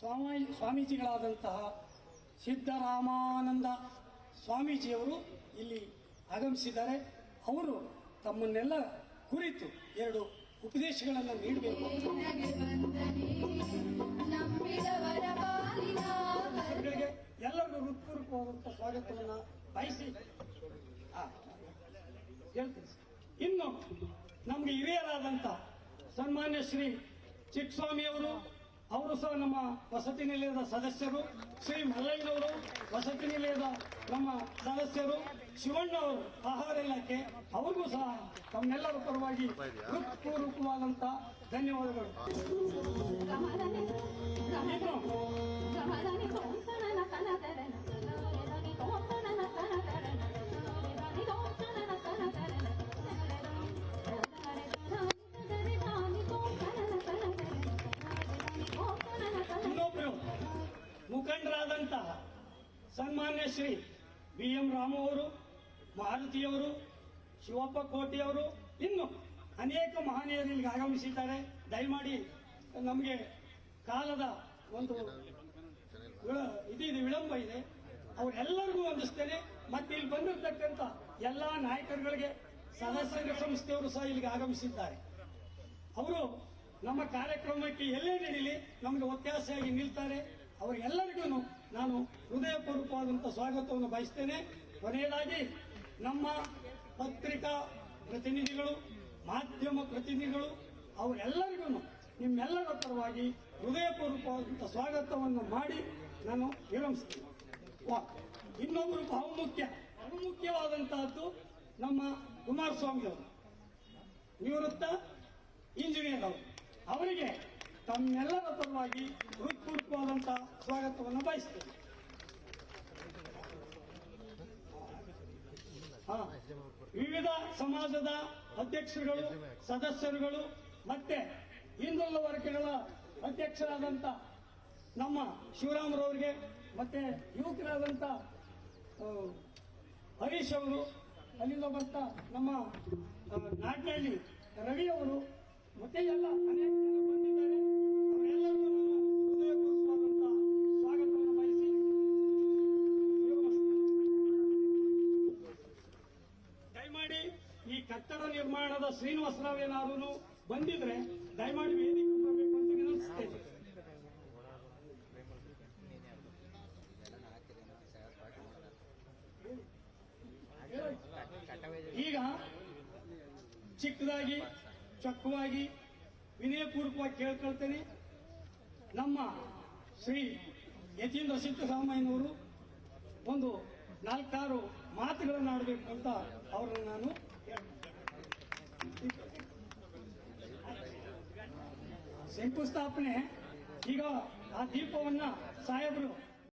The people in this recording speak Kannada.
ಸ್ವಾಮಿ ಸ್ವಾಮೀಜಿಗಳಾದಂತಹ ಸಿದ್ದರಾಮಾನಂದ ಸ್ವಾಮೀಜಿಯವರು ಇಲ್ಲಿ ಆಗಮಿಸಿದ್ದಾರೆ. ಅವರು ತಮ್ಮನ್ನೆಲ್ಲ ಕುರಿತು ಎರಡು ಉಪದೇಶಗಳನ್ನು ನೀಡಬೇಕು. ಎಲ್ಲರಿಗೂ ಹೃತ್ಪೂರ್ವಕವಾದಂಥ ಸ್ವಾಗತವನ್ನು ಬಯಸಿ. ಹೇಳ್ತೀನಿ. ಇನ್ನು ನಮಗೆ ಹಿರಿಯರಾದಂಥ ಸನ್ಮಾನ್ಯ ಶ್ರೀ ಚಿಕ್ಕಸ್ವಾಮಿಯವರು ಅವರು ಸಹ ನಮ್ಮ ವಸತಿ ನಿಲಯದ ಸದಸ್ಯರು, ಶ್ರೀ ಮಲ್ಲಯ್ಯನವರು, ವಸತಿ ನಿಲಯದ ನಮ್ಮ ಸದಸ್ಯರು ಶಿವಣ್ಣ ಅವರು ಆಹಾರ ಇಲಾಖೆ, ಅವ್ರಿಗೂ ಸಹ ತಮ್ಮೆಲ್ಲರ ಪರವಾಗಿ ಹೃತ್ಪೂರ್ವಕವಾದಂತಹ ಧನ್ಯವಾದಗಳು. ಸನ್ಮಾನ್ಯ ಶ್ರೀ ಬಿ ಎಂ ರಾಮು ಅವರು ಮಾರುತಿಯವರು ಶಿವಪ್ಪ ಕೋಟಿಯವರು ಇನ್ನು ಅನೇಕ ಮಹನೀಯರು ಇಲ್ಲಿಗೆ ಆಗಮಿಸಿದ್ದಾರೆ. ದಯಮಾಡಿ ನಮಗೆ ಕಾಲದ ಒಂದು ವಿಳ- ಇದಿದೆ ವಿಳಂಬ ಇದೆ. ಅವರೆಲ್ಲರಿಗೂ ವಂದಿಸ್ತೇನೆ. ಮತ್ತೆ ಇಲ್ಲಿ ಬಂದಿರತಕ್ಕಂಥ ಎಲ್ಲ ನಾಯಕರುಗಳಿಗೆ ಸದಸ್ಯರ ಸಂಸ್ಥೆಯವರು ಸಹ ಇಲ್ಲಿಗೆ ಆಗಮಿಸಿದ್ದಾರೆ. ಅವರು ನಮ್ಮ ಕಾರ್ಯಕ್ರಮಕ್ಕೆ ಎಲ್ಲೇ ನಡೀಲಿ ನಮಗೆ ಒತ್ತಾಸೆಯಾಗಿ ನಿಲ್ತಾರೆ. ಅವರೆಲ್ಲರಿಗೂ ನಾನು ಹೃದಯಪೂರ್ವಕವಾದಂಥ ಸ್ವಾಗತವನ್ನು ಬಯಸ್ತೇನೆ. ಕೊನೆಯದಾಗಿ ನಮ್ಮ ಪತ್ರಿಕಾ ಪ್ರತಿನಿಧಿಗಳು, ಮಾಧ್ಯಮ ಪ್ರತಿನಿಧಿಗಳು, ಅವರೆಲ್ಲರಿಗೂ ನಿಮ್ಮೆಲ್ಲರ ಪರವಾಗಿ ಹೃದಯಪೂರ್ವಕವಾದಂಥ ಸ್ವಾಗತವನ್ನು ಮಾಡಿ ನಾನು ವಿರಮಿಸ್ತೀನಿ ಇನ್ನೊಬ್ಬರು ಬಹುಮುಖ್ಯ, ಬಹುಮುಖ್ಯವಾದಂತಹದ್ದು ನಮ್ಮ ಕುಮಾರಸ್ವಾಮಿ ಅವರು ನಿವೃತ್ತ ಇಂಜಿನಿಯರ್ ಅವರು. ಅವರಿಗೆ ತಮ್ಮೆಲ್ಲರ ಪರವಾಗಿ ಹೃತ್ಪೂರ್ವಕವಾದಂತಹ ಸ್ವಾಗತವನ್ನು ಬಯಸ್ತೇನೆ. ವಿವಿಧ ಸಮಾಜದ ಅಧ್ಯಕ್ಷರುಗಳು, ಸದಸ್ಯರುಗಳು, ಮತ್ತೆ ಹಿಂದುಳಿದ ವರ್ಗಗಳ ಅಧ್ಯಕ್ಷರಾದಂಥ ನಮ್ಮ ಶಿವರಾಮರವರಿಗೆ, ಮತ್ತೆ ಯುವಕರಾದಂಥ ಹರೀಶ್ ಅವರು, ಅಲ್ಲಿಂದ ಬರ್ತಾ ನಮ್ಮ ನಾಟ್ನಹಳ್ಳಿ ರವಿ ಅವರು ಮತ್ತೆ ಎಲ್ಲ ಅನೇಕ ಜನ ಬಂದಿದ್ದಾರೆ. ಅವರೆಲ್ಲರಿಗೂ ನಾನು ಹೃದಯಪೂರ್ವಕವಾದಂಥ ಸ್ವಾಗತವನ್ನು ಬಯಸಿ ದಯಮಾಡಿ ಈ ಕಟ್ಟಡ ನಿರ್ಮಾಣದ ಶ್ರೀನಿವಾಸರಾವ್ ಏನಾದ್ರು ಬಂದಿದ್ರೆ ದಯಮಾಡಿ ವೇದಿಕೆ ಬರಬೇಕು ಅಂತ ವಿನಂತಿಸ್ತೇನೆ ಈಗ ಚಿಕ್ಕದಾಗಿ ಚೊಕ್ಕವಾಗಿ ವಿನಯಪೂರ್ವಕವಾಗಿ ಕೇಳ್ಕೊಳ್ತೇನೆ ನಮ್ಮ ಶ್ರೀ ಯತೀಂದ್ರ ಸಿದ್ದರಾಮಯ್ಯನವರು ಒಂದು ನಾಲ್ಕಾರು ಮಾತುಗಳನ್ನು ಆಡಬೇಕು ಅಂತ ಅವರನ್ನು ನಾನು. ಶಂಕುಸ್ಥಾಪನೆ, ಈಗ ಆ ದೀಪವನ್ನ ಸಾಹೇಬರು